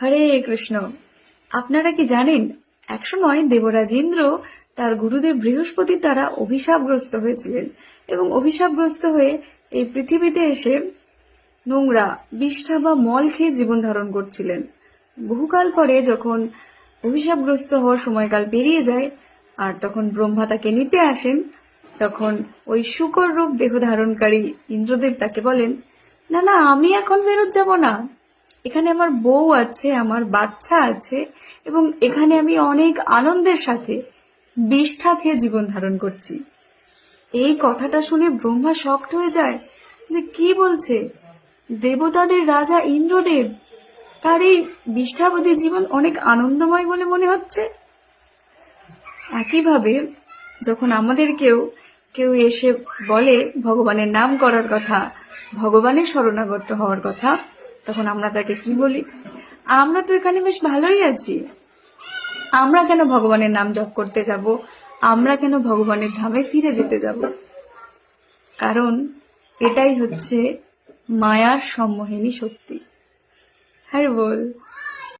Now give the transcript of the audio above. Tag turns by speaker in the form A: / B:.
A: হরে কৃষ্ণ। আপনারা কি জানেন, একসময় দেবরাজ ইন্দ্র তার গুরুদেব বৃহস্পতির দ্বারা অভিশাপগ্রস্ত হয়েছিলেন এবং অভিশাপগ্রস্ত হয়ে এই পৃথিবীতে এসে নোংরা, বিষ্ঠা বা মল খেয়ে জীবন ধারণ করছিলেন। বহুকাল পরে যখন অভিশাপগ্রস্ত হওয়ার সময়কাল পেরিয়ে যায় আর তখন ব্রহ্মা তাকে নিতে আসেন, তখন ওই শুকর রূপ দেহ ধারণকারী ইন্দ্রদেব তাকে বলেন, না না, আমি এখন ফেরত যাব না। এখানে আমার বউ আছে, আমার বাচ্চা আছে, এবং এখানে আমি অনেক আনন্দের সাথে বিষ্ঠা খেয়ে জীবন ধারণ করছি। এই কথাটা শুনে ব্রহ্মা শক্ট হয়ে যায় যে কি বলছে? দেবতাদের রাজা ইন্দ্রদেব, তার এই বিষ্ঠাবতী জীবন অনেক আনন্দময় বলে মনে হচ্ছে। একইভাবে যখন আমাদেরকেও কেউ এসে বলে ভগবানের নাম করার কথা, ভগবানের শরণাগত হওয়ার কথা তখন আমরা তাকে কি বলি? আমরা তো এখানে বেশ ভালোই আছি। আমরা কেন ভগবানের নাম জপ করতে যাব? আমরা কেন ভগবানের ধামে ফিরে যেতে যাব? কারণ এটাই হচ্ছে মায়ার সম্মোহিনী শক্তি। হ্যাঁ বল।